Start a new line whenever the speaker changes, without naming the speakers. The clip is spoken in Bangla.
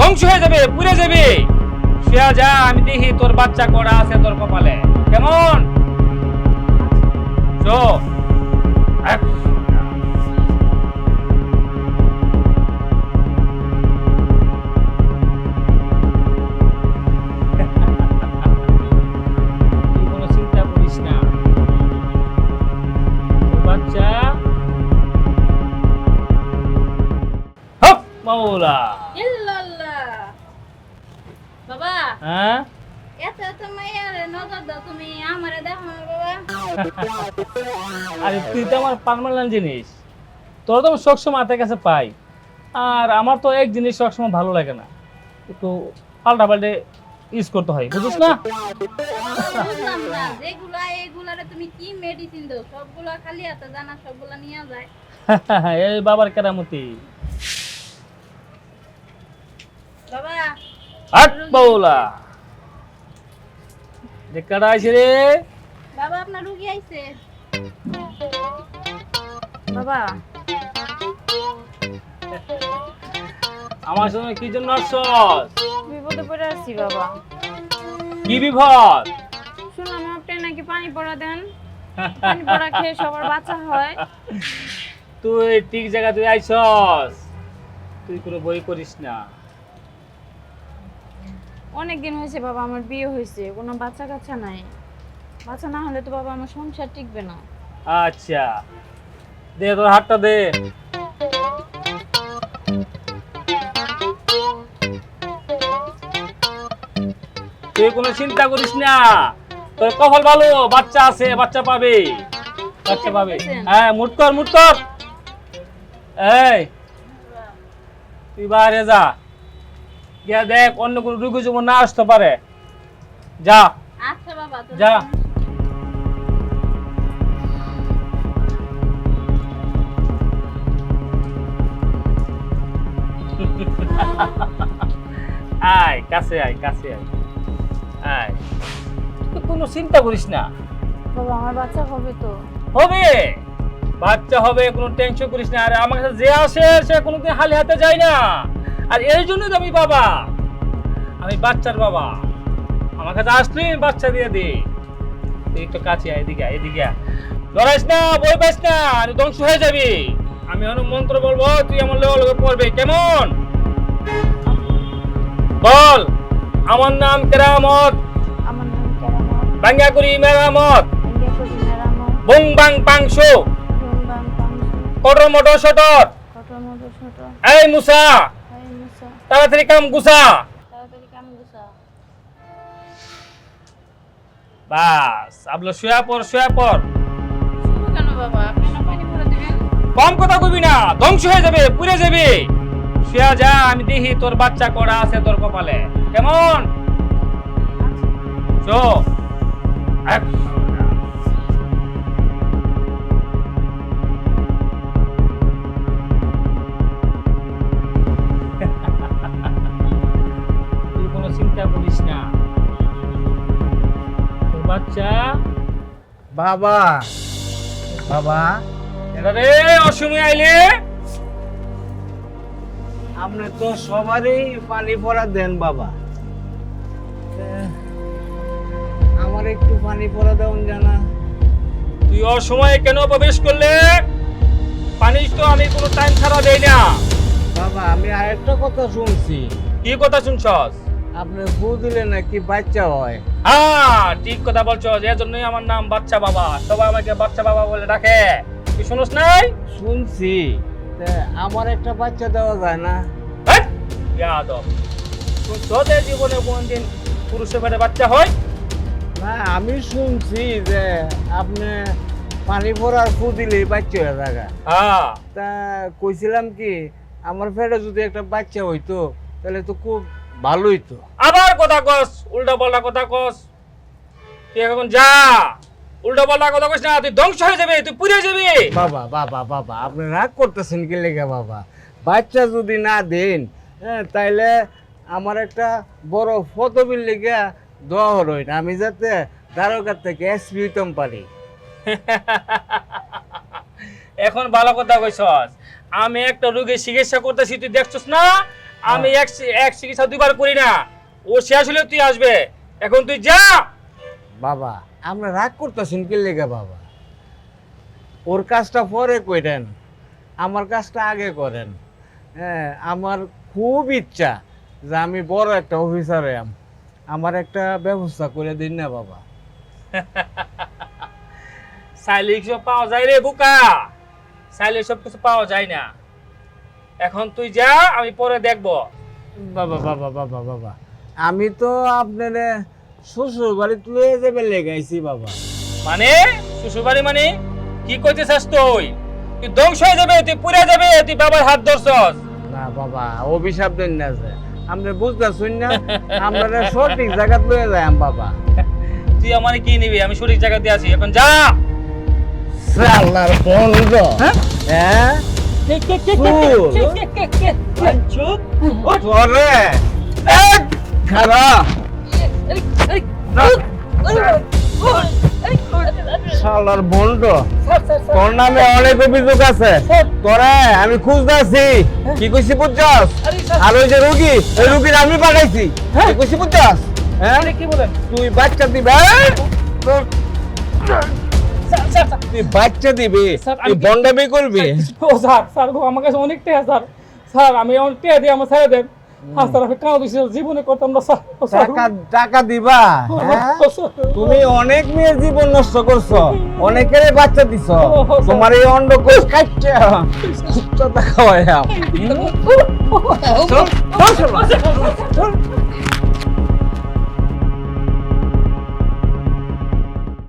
ধ্বংস হয়ে যাবে, পুড়ে যাবে। শুয়া, যা, আমি দেখি তোর বাচ্চা করা আছে তোর কপালে। কেমন? মাওলা
বাবা।
হ্যাঁ?
এত এত মায়ের নজর দাও তুমি আমারে দেখো না বাবা।
আরে তুই তো আমার পারমানেন্ট জিনিস। তোর তো সবসময় হাতের কাছে পাই। আর আমার তো এক জিনিস সবসময় ভালো লাগে না। একটু পাল্টা পাল্টে ইউজ করতে হয় বুঝিস না?
বুঝলাম না যেগুলা এগুলারে তুমি কি মেডিসিন দাও সবগুলা খালি হাতে জানা সবগুলা নিয়ে যায়।
এই বাবার কেরামতি।
বাবা
হাট বাউলা যে কাটা রে?
বাবা আপনার রুগী আইছে। বাবা।
আমার সঙ্গে কি জন্য আসছস?
বিপদে পড়ে আছি বাবা।
কি বিপদ?
শুনলাম আপনি নাকি পানি পড়া দেন? পানি পড়া খেয়ে সবার বাচ্চা হয়।
তুই ঠিক জায়গা তুই আইছস। তুই কোনো বই করিস না।
অনেক দিন হয়েছে বাবা আমার বিয়ে হয়েছে কোনো বাচ্চা কাচ্চা নাই। বাচ্চা না হলে তো বাবা আমার সংসার টিকবে না।
আচ্ছা দে তোর হাতটা দে। তুই কোনো চিন্তা করিস না তোর কপাল ভালো বাচ্চা আছে বাচ্চা পাবে। বাচ্চা পাবে। হ্যাঁ মুট কর মুট কর। এই তুই বাইরে যা। গিয়া দেখ অন্য কোনো রুগী যেমন না আসতে পারে। যা।
আচ্ছা বাবা
যা। আয় কাছে আয় কাছে আয়। আয়। তুই কোনো চিন্তা করিস না।
বাবা আমার বাচ্চা হবে তো।
হবে। বাচ্চা হবে কোনো টেনশন করিস না। আরে আমার কাছে যে আসে সে কোনোদিন হালে হাতে যায় না। আর এই জন্য তো আমি বাবা। আমি বাচ্চার বাবা। আমার কাছে আসলি বাচ্চা দিয়ে দে। একটু কাছে আয় এদিকে এদিকে আয়। ডরাইস না বই পাইস না আর ধ্বংস হয়ে যাবি। আমি এখন মন্ত্র বলব তুই আমার লগে লগে পড়বে কেমন? বল আমার নাম কেরামত।
আমার নাম কেরামত।
বাঙ্গা মেরামত। বুং বাং পাংশু কটর মটর সটর
ছোট
এই মুসা তাড়াতাড়ি কাম গুছা।
তাড়াতাড়ি কাম গুছা।
বাস আবলো শুয়া পর শুয়া পর।
কেন বাবা? আপনি না পানি পড়া দিবেন?
কম কথা কবি না ধ্বংস হয়ে যাবে পুড়ে যাবে। শুয়া যা আমি দেখি তোর বাচ্চা করা আছে তোর কপালে। কেমন? চো
বাবা। বাবা।
এটা রে অসময় আইলে?
আপনি তো সবারই পানি পড়া দেন বাবা। আমার একটু পানি পড়া দেন জানা।
তুই অসময়ে কেন প্রবেশ করলে? পানি তো আমি কোনো টাইম ছাড়া দেই না।
বাবা আমি আরেকটা কথা শুনছি।
কি কথা শুনছস?
আপনি বউ দিলে নাকি বাচ্চা হয়?
হ্যাঁ ঠিক কথা বলছস এর জন্যই আমার নাম বাচ্চা বাবা। সবাই আমাকে বাচ্চা বাবা বলে ডাকে। তুই শুনস নাই?
শুনছি। আমার একটা বাচ্চা দেওয়া যায় না।
শুনছস এই জীবনে কোনদিন পুরুষের পেটে বাচ্চা হয়?
না আমি শুনছি যে আপনি পানি পড়ার ফু দিলে বাচ্চা হয়ে থাকা
হ্যাঁ।
তা কইছিলাম কি আমার পেটে যদি একটা বাচ্চা হইতো তাহলে তো খুব ভালোই তো।
আবার কথা কস উল্টা পাল্টা কথা কস। তুই এখন যা উল্টা পাল্টা কথা কস না তুই ধ্বংস হয়ে যাবে তুই পুড়ে যাবি।
বাবা বাবা বাবা আপনি রাগ করতেছেন কি লেগে বাবা? বাচ্চা যদি না দেন হ্যাঁ তাইলে আমার একটা বড় ফটোবিল লেগে দোয়া হলো আমি যাতে দ্বারকার থেকে এসপি হইতাম পারি।
এখন ভালো কথা কইছস আমি একটা রোগীর চিকিৎসা করতেছি তুই দেখছস না? আমি এক এক চিকিৎসা দুইবার করি না। ও শেষ হলে তুই আসবে। এখন তুই যা।
বাবা আমরা রাগ করতেছেন কি লেগে বাবা? ওর কাজটা পরে করেন আমার কাজটা আগে করেন। হ্যাঁ আমার খুব ইচ্ছা যে আমি বড় একটা অফিসার হইয়াম। আমার একটা ব্যবস্থা করে দিন না বাবা।
সাইলে সব পাওয়া যায় রে বুকা। সাইলে সব কিছু পাওয়া যায় না। এখন তুই যা আমি পরে দেখব।
বাবা বাবা বাবা বাবা। আমি তো আপনার শ্বশুর বাড়ি তুলে যাবে লেগাইছি বাবা।
মানে? শ্বশুরবাড়ি মানে? কি করতেছিস তুই? তুই ধ্বংস হয়ে যাবে তুই পুড়ে যাবে তুই বাবার হাত ধরছস।
না বাবা অভিশাপ দেন না যে। আমরা বুঝতেছুন না আমরা সঠিক জায়গা লয়ে যাই বাবা।
তুই আমার কি নিবি? আমি সঠিক জায়গাতে আছি। এখন যা!
সালার বন্ধ। হ্যাঁ? খারাপ শালার বন্ধ। তোর নামে অনেক অভিযোগ আছে। তোরে আমি খুঁজতেছি কি কইছি বুঝছস? আর ওই যে রুগী ওই রুগীর আমি পাঠাইছি। কি কইছি বুঝছস? হ্যাঁ?
কি বলেন?
তুই বাচ্চা দিবি তুই বাচ্চা দিবি তুই বন্ডামি করবি
ও স্যার স্যার গো আমার কাছে অনেক টাকা স্যার স্যার আমি অনেক টাকা দিয়ে আমার ছেড়ে দেন হ্যাঁ জীবনে করতাম না স্যার
টাকা টাকা দিবা হ্যাঁ? তুমি অনেক মেয়ের জীবন নষ্ট করছ অনেকের বাচ্চা দিছ। তোমার এই অন্ডকোষ কাটছে কুত্তা খাওয়াইয়া চল চল চল